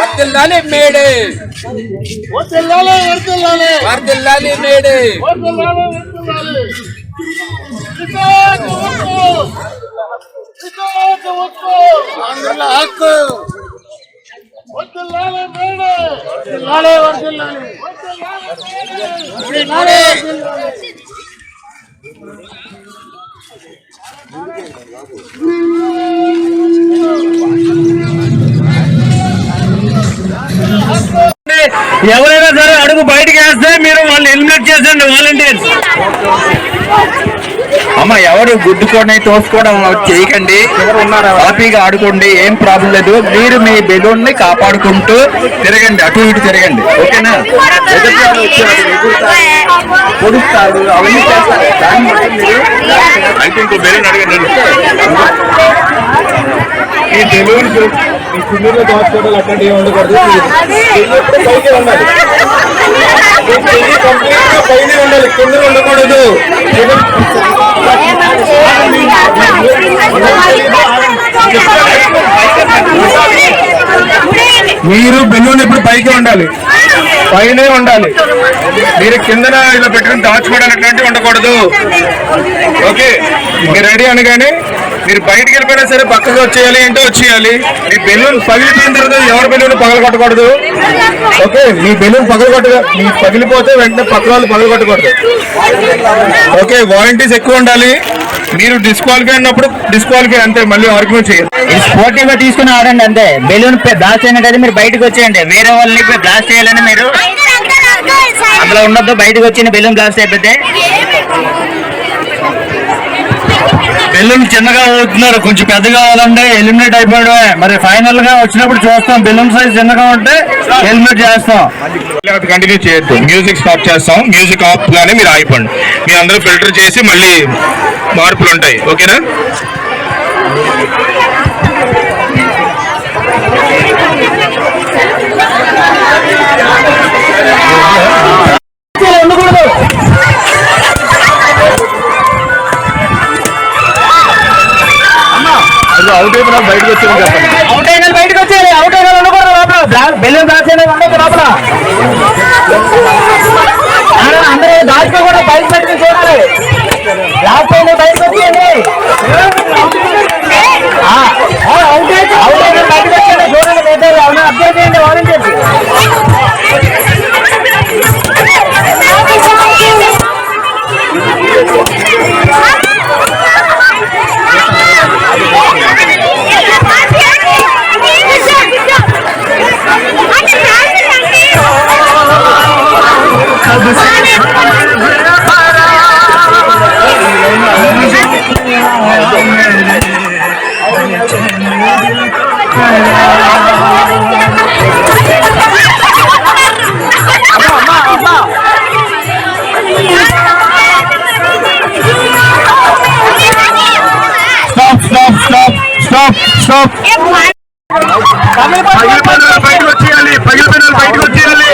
வரதல்லாலே மேடு. வரதல்லாலே வரதல்லாலே வரதல்லாலே மேடு. வரதல்லாலே வரதல்லாலே ஹக்கு மேடு. வரதல்லாலே மேடு. ఎవరైనా సరే అడుగు బయటకు వేస్తే మీరు వాళ్ళు ఎలిమినేట్ చేసండి వాలంటీర్స్. అమ్మ ఎవరు గుద్దుకొని తోసుకోవడం చేయకండి. హ్యాపీగా ఆడుకోండి ఏం ప్రాబ్లం లేదు. మీరు మీ బెలూన్ని కాపాడుకుంటూ తిరగండి అటు ఇటు తిరగండి. ఓకేనా? అవన్నీ చేస్తారు అయితే ఇంకో బెలూన్ అడగండి. ఈ బెలూన్ ఈ దాచుకోవడం అట్లాంటి ఏమి ఉండకూడదు. ఉండాలి పైన ఉండాలి కింద ఉండకూడదు మీరు బెలూన్ ఇప్పుడు పైకి ఉండాలి. పైనే ఉండాలి. మీరు కిందన ఇలా పెట్టుకుని దాచుకోవడం అట్లాంటివి ఉండకూడదు. ఓకే మీరు రెడీ అనగానే మీరు బయటికి వెళ్ళిపోయినా సరే పక్కకు వచ్చేయాలి ఏంటో వచ్చేయాలి. మీ బెలూన్ పగిలిపోయిన తర్వాత ఎవరి బెలూన్ పగల కొట్టకూడదు? ఓకే మీ బెలూన్ పగల కొట్ట మీ పగిలిపోతే వెంటనే పక్క వాళ్ళు పగల కొట్టకూడదు. ఓకే వారంటీస్ ఎక్కువ ఉండాలి. మీరు డిస్క్వాలిఫై అయినప్పుడు డిస్క్వాలిఫై అంతే మళ్ళీ ఆర్గ్యుమెంట్ చేయాలి స్పోర్టివ్గా తీసుకుని ఆడండి అంతే. బెలూన్ బ్లాస్ట్ అయినట్టయితే మీరు బయటకు వచ్చేయండి. వేరే వాళ్ళని బ్లాస్ట్ చేయాలని మీరు అందులో ఉండొద్దు బయటకు వచ్చి బెలూన్ బ్లాస్ట్ అయిపోతే. బెలూన్ చిన్నగా అవుతున్నారు. కొంచెం పెద్దగా కావాలంటే ఎలిమినేట్ అయిపోయాడు. మరి ఫైనల్గా వచ్చినప్పుడు చూస్తాం. బెలూన్ సైజ్ చిన్నగా ఉంటే ఎలిమినేట్ చేస్తాం. కంటిన్యూ చేయొద్దు. మ్యూజిక్ స్టాప్ చేస్తాం. మ్యూజిక్ ఆఫ్ గానే మీరు ఆగిపోండి. మీరు అందరూ ఫిల్టర్ చేసి మళ్ళీ మార్పులు ఉంటాయి. ఓకేనా అవుట్ అయిపోయినా బయటకు వచ్చి అవుట్ అయిన బయటకు వచ్చేయాలి. అవుట్ అయిన ఉండకూడదు లోపల. అయినా ఉండదు లోపల. అందరూ దాచుకోకుండా బయట పెట్టుకుని చూడాలి. బ్లాస్ట్ అయిన బయటకు వచ్చేయండి. stop stop stop stop stop పగిలిపోయిన వాళ్ళు బయటకు వచ్చేయాలి పగిలిపోయిన వాళ్ళు బయటకు వచ్చేయాలి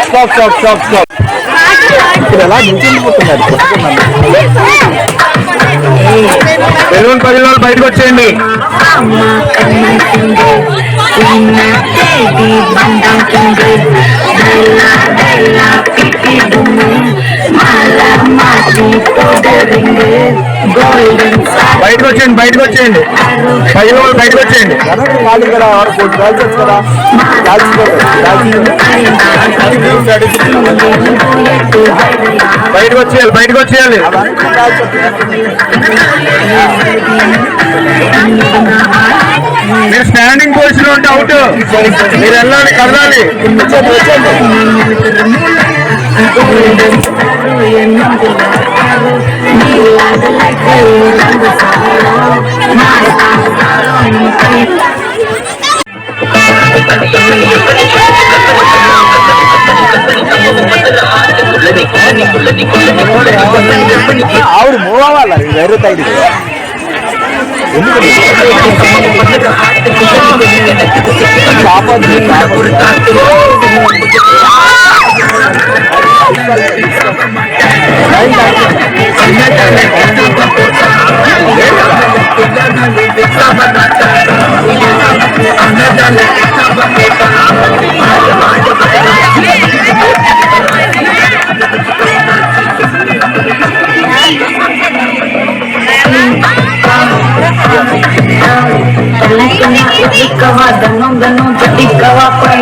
స్టాప్ స్టాప్ స్టాప్ స్టాప్ ఇప్పుడు ఎలా నిల్చుండిపోతున్నారు బెలూన్ పగిలిన వాళ్ళు బయటకు వచ్చేయండి. బయటకు వచ్చేయండి బయటకు వచ్చేయండి పగిలిన వాళ్ళు బయటకు వచ్చేయండి బయటకు వచ్చేయాలి బయటకు వచ్చేయాలి మీరు స్టాండింగ్ పొజిషన్ ఉంటే అవుట్ మీరు వెళ్ళాలి కదలాలి. ఆవిడ మూవ్ అవ్వాలి వేరే ಕವಾ ಧನು ಧನು ಜಟಿ ಕವಾ ಪೈ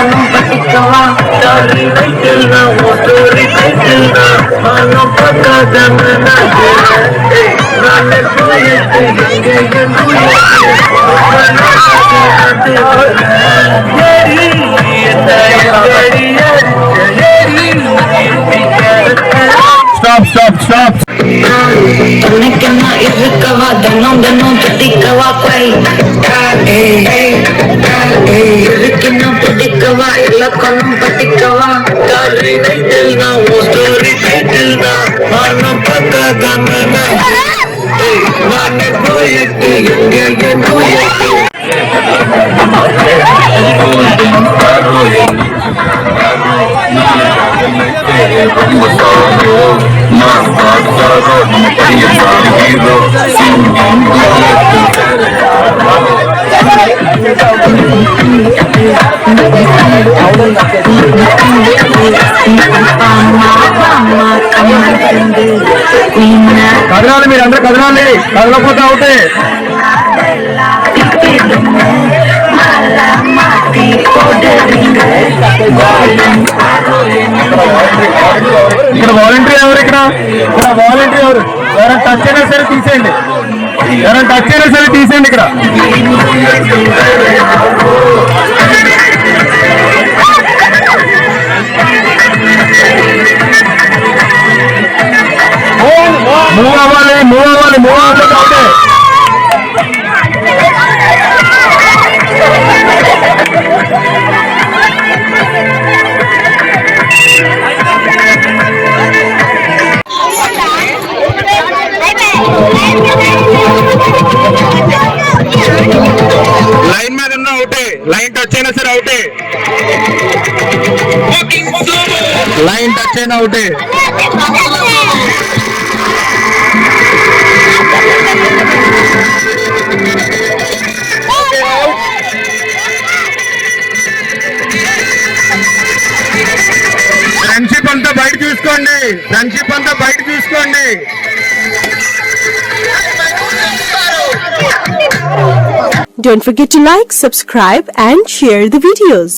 மனம் படிக்கலாம் தாரி வைக்கல ஒட்டோரி வைக்கல மனம் பார்க்காத நானே போயிட்டு எங்கே Stop, stop, stop. துணைக்கமா பணம் பட்டிக்கவா காரி டைட்டில்னா ஓ ஸ்டோரி டைட்டில்னா மரணம் பக்கா கண்ணனா போயிட்டு எங்கே போயிட்டு Thank. కదనాలి మీరు అందరూ కదనాలి కదలకపోతే అవుతే ఇక్కడ వాలంటీర్ ఎవరు ఇక్కడ? ఇక్కడ వాలంటీర్ ఎవరు? ఎవరైనా టచ్ అయినా సరే తీసేయండి. ఎవరైనా టచ్ అయినా సరే తీసేయండి ఇక్కడ. మూవ్ అవ్వాలి మూవ్ అవ్వాలి మూవ్ అవ్వకపోతే లైన్ టచ్ అవుటే ఫ్రెండ్షిప్ అంతా బయట చూసుకోండి ఫ్రెండ్షిప్ అంతా బయట చూసుకోండి Don't forget to like, subscribe and share the videos.